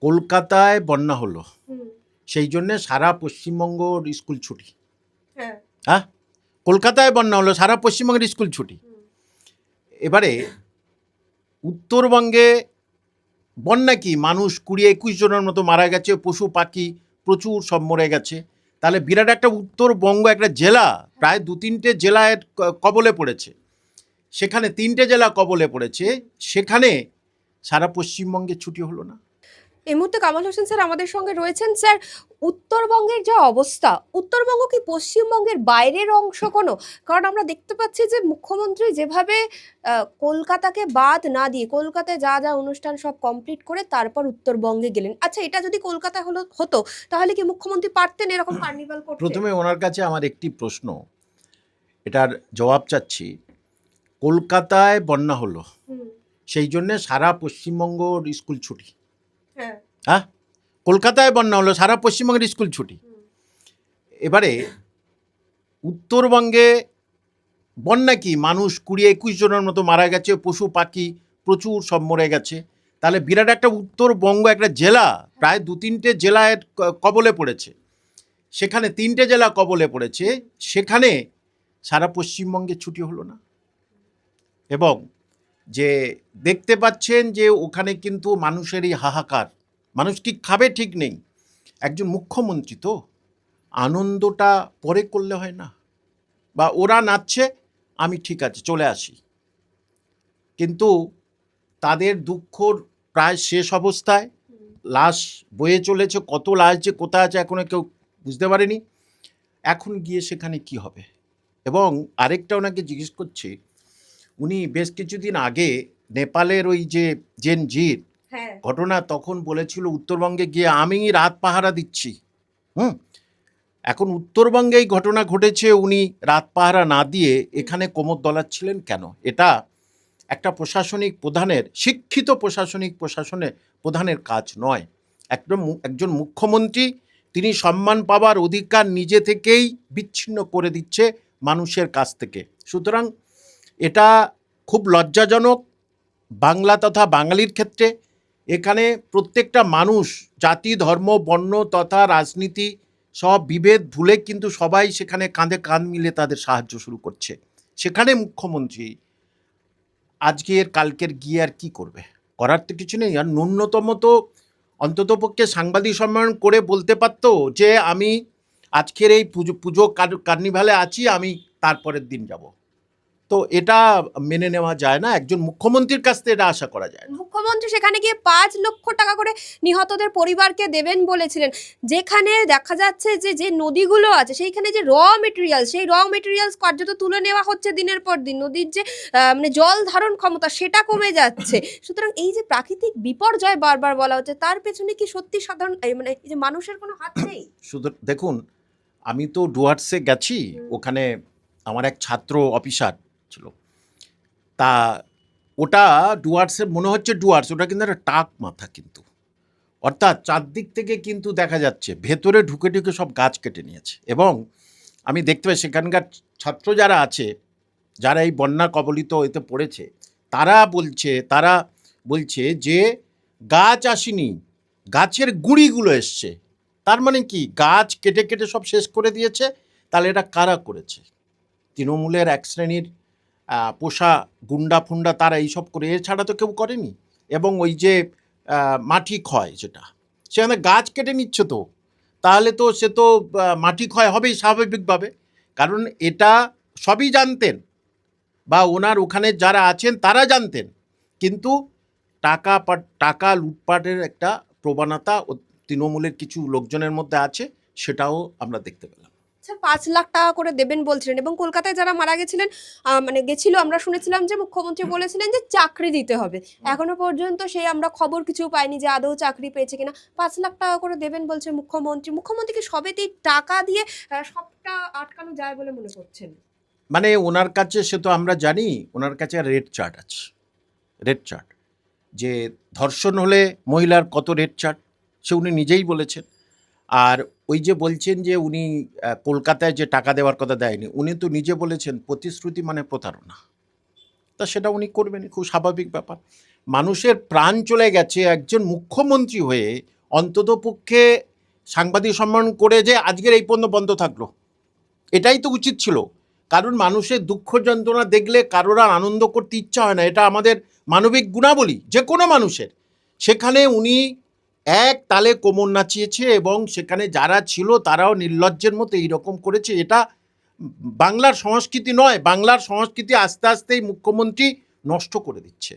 কলকাতায় বন্যা হলো। সেই জন্যে সারা পশ্চিমবঙ্গর স্কুল ছুটি। হ্যাঁ। হ্যাঁ? কলকাতায় বন্যা হলো সারা পশ্চিমবঙ্গের স্কুল ছুটি। এবারে উত্তরবঙ্গে বন্যা কি? মানুষ কুড়ি একুশ জনের মতো মারা গেছে পশু পাখি প্রচুর সব মরে গেছে। তাহলে বিরাট একটা উত্তরবঙ্গ একটা জেলা প্রায় দু তিনটে জেলায় কবলে পড়েছে। সেখানে তিনটে জেলা কবলে পড়েছে। সেখানে সারা পশ্চিমবঙ্গে ছুটি হলো না। এই মুহূর্তে কামাল হোসেন স্যার আমাদের সঙ্গে রয়েছেন। স্যার উত্তরবঙ্গের যা অবস্থা উত্তরবঙ্গ কি পশ্চিমবঙ্গের বাইরের অংশ কোনো? কারণ আমরা দেখতে পাচ্ছি যে মুখ্যমন্ত্রী যেভাবে কলকাতাকে বাদ না দিয়ে কলকাতায় যা যা অনুষ্ঠান সব কমপ্লিট করে তারপর উত্তরবঙ্গে গেলেন। আচ্ছা এটা যদি কলকাতায় হলো হতো তাহলে কি মুখ্যমন্ত্রী পারতেন এরকম কার্নিভাল করতে? প্রথমে ওনার কাছে আমার একটি প্রশ্ন। এটার জবাব চাচ্ছি কলকাতায় বন্যা হলো সেই জন্যে সারা পশ্চিমবঙ্গর স্কুল ছুটি। হ্যাঁ? কলকাতায় বন্যা হলো, সারা পশ্চিমবঙ্গের স্কুল ছুটি। এবারে উত্তরবঙ্গে বন্যা কি? মানুষ কুড়ি একুশ জনের মতো মারা গেছে, পশু, পাখি প্রচুর সব মরে গেছে। তাহলে বিরাট একটা উত্তরবঙ্গ, একটা জেলা, প্রায় দু তিনটে জেলায় কবলে পড়েছে। সেখানে তিনটে জেলা কবলে পড়েছে, সেখানে সারা পশ্চিমবঙ্গে ছুটি হলো না। এবং যে দেখতে পাচ্ছেন যে ওখানে কিন্তু মানুষেরই হাহাকার। মানুষ কি খাবে ঠিক নেই। একজন মুখ্যমন্ত্রী তো, আনন্দটা পরে করলে হয় না। বা ওরা নাচছে, আমি ঠিক আছে, চলে আসি। কিন্তু তাদের দুঃখর প্রায় শেষ অবস্থায় লাশ বয়ে চলেছে, কত লাশ যে কোথায় আছে এখনও কেউ বুঝতে পারেনি। এখন গিয়ে সেখানে কি হবে? এবং আরেকটা ওনাকে জিজ্ঞেস করছি, উনি বেশ কিছুদিন আগে নেপালের ওই যে জেন জির হ্যাঁ ঘটনা তখন বলেছিল, উত্তরবঙ্গে গিয়ে আমি রাত পাহারা দিচ্ছি। হুম? এখন উত্তরবঙ্গে এই ঘটনা ঘটেছে, উনি রাত পাহারা না দিয়ে এখানে কোমর দলাচ্ছিলেন কেন? এটা একটা প্রশাসনিক প্রধানের, শিক্ষিত প্রশাসনিক প্রশাসনের প্রধানের কাজ নয়। একদম একজন মুখ্যমন্ত্রী, তিনি সম্মান পাওয়ার অধিকার নিজে থেকেই বিচ্ছিন্ন করে দিচ্ছে মানুষের কাছ থেকে। সুতরাং এটা খুব লজ্জাজনক। বাংলা তথা বাঙালির ক্ষেত্রে এখানে প্রত্যেকটা মানুষ, জাতি, ধর্ম, বর্ণ তথা রাজনীতি সব বিভেদ ভুলে কিন্তু সবাই সেখানে কাঁধে কাঁধ মিলে তাদের সাহায্য শুরু করছে। সেখানে মুখ্যমন্ত্রী আজকের, কালকের গিয়ে আর কী করবে? করার তো কিছু নেই। আর ন্যূনতম তো অন্ততপক্ষে সাংবাদিক সম্মেলন করে বলতে পারতো যে, আমি আজকের এই পুজো পুজো কার্নিভালে আছি, আমি তারপরের দিন যাব। তো এটা মেনে নেওয়া যায় না একজন মুখ্যমন্ত্রীর কাছ থেকে এটা আশা করা যায় না। মুখ্যমন্ত্রী সেখানে গিয়ে পাঁচ লক্ষ টাকা করে নিহতদের পরিবারকে দেবেন বলেছিলেন। যেখানে দেখা যাচ্ছে যে যে নদীগুলো আছে সেইখানে যে র মেটেরিয়াল সেই র মেটেরিয়ালস কার্যত তুলে নেওয়া হচ্ছে দিনের পর দিন। নদীর যে মানে জল ধারণ ক্ষমতা সেটা কমে যাচ্ছে। সুতরাং এই যে প্রাকৃতিক বিপর্যয় বারবার বলা হচ্ছে তার পেছনে কি সত্যি সাধারণ মানে এই যে মানুষের কোনো হাত নেই? শুধু দেখুন আমি তো ডুয়ার্সে গেছি ওখানে আমার এক ছাত্র অফিসার ছিল। তা ওটা ডুয়ার্সে, মনে হচ্ছে ডুয়ার্স, ওটা কিন্তু একটা টাক মাথা কিন্তু। অর্থাৎ চারদিক থেকে কিন্তু দেখা যাচ্ছে, ভেতরে ঢুকে ঢুকে সব গাছ কেটে নিয়েছে। এবং আমি দেখতে পাই সেখানকার ছাত্র যারা আছে, যারা এই বন্যা কবলিত এতে পড়েছে, তারা বলছে তারা বলছে যে গাছ আসেনি, গাছের গুঁড়িগুলো এসছে। তার মানে কি? গাছ কেটে কেটে সব শেষ করে দিয়েছে, তাহলে এটা কারা করেছে? তৃণমূলের এক শ্রেণির পোষা গুন্ডা ফুন্ডা তারা এইসব করে এছাড়া তো কেউ করেনি। এবং ওই যে মাটি ক্ষয় যেটা, সেখানে গাছ কেটে নিচ্ছে তো। তাহলে তো সে তো মাটি ক্ষয় হবেই স্বাভাবিকভাবে। কারণ এটা সবই জানতেন। বা ওনার ওখানে যারা আছেন, তারা জানতেন। কিন্তু টাকা টাকা লুটপাটের একটা প্রবণতা তৃণমূলের কিছু লোকজনের মধ্যে আছে, সেটাও আমরা দেখতে পেলাম। আচ্ছা পাঁচ লাখ টাকা করে দেবেন বলছিলেন এবং কলকাতায় যারা মারা গেছিলেন মানে গেছিল আমরা শুনেছিলাম যে মুখ্যমন্ত্রী বলেছিলেন যে চাকরি দিতে হবে। এখনও পর্যন্ত সেই আমরা খবর কিছু পাইনি যে আদৌ চাকরি পেয়েছে কিনা। পাঁচ লাখ টাকা করে দেবেন বলছে মুখ্যমন্ত্রী। মুখ্যমন্ত্রীকে সবেতেই টাকা দিয়ে সবটা আটকানো যায় বলে মনে করছেন। মানে ওনার কাছে সে তো আমরা জানি ওনার কাছে রেড চার্ট আছে। Red chart. যে ধর্ষণ হলে মহিলার কত রেড চার্ট? সে উনি নিজেই বলেছেন। আর ওই যে বলছেন যে উনি কলকাতায় যে টাকা দেওয়ার কথা দেয়নি, উনি তো নিজে বলেছেন প্রতিশ্রুতি মানে প্রতারণা। তা সেটা উনি করবেন, খুব স্বাভাবিক ব্যাপার। মানুষের প্রাণ চলে গেছে একজন মুখ্যমন্ত্রী হয়ে, অন্তত পক্ষে সাংবাদিক সম্মান করে যে আজকের এই পণ্য বন্ধ থাকল। এটাই তো উচিত ছিল। কারণ মানুষের দুঃখ যন্ত্রণা দেখলে কারোর আর আনন্দ করতে ইচ্ছা হয় না। এটা আমাদের মানবিক গুণাবলী, যে কোনো মানুষের। সেখানে উনি এক তালে কোমর নাচিয়েছে এবং সেখানে যারা ছিল তারাও নির্লজ্জের মতো এইরকম করেছে। এটা বাংলার সংস্কৃতি নয়, বাংলার সংস্কৃতি আস্তে আস্তেই মুখ্যমন্ত্রী নষ্ট করে দিচ্ছে।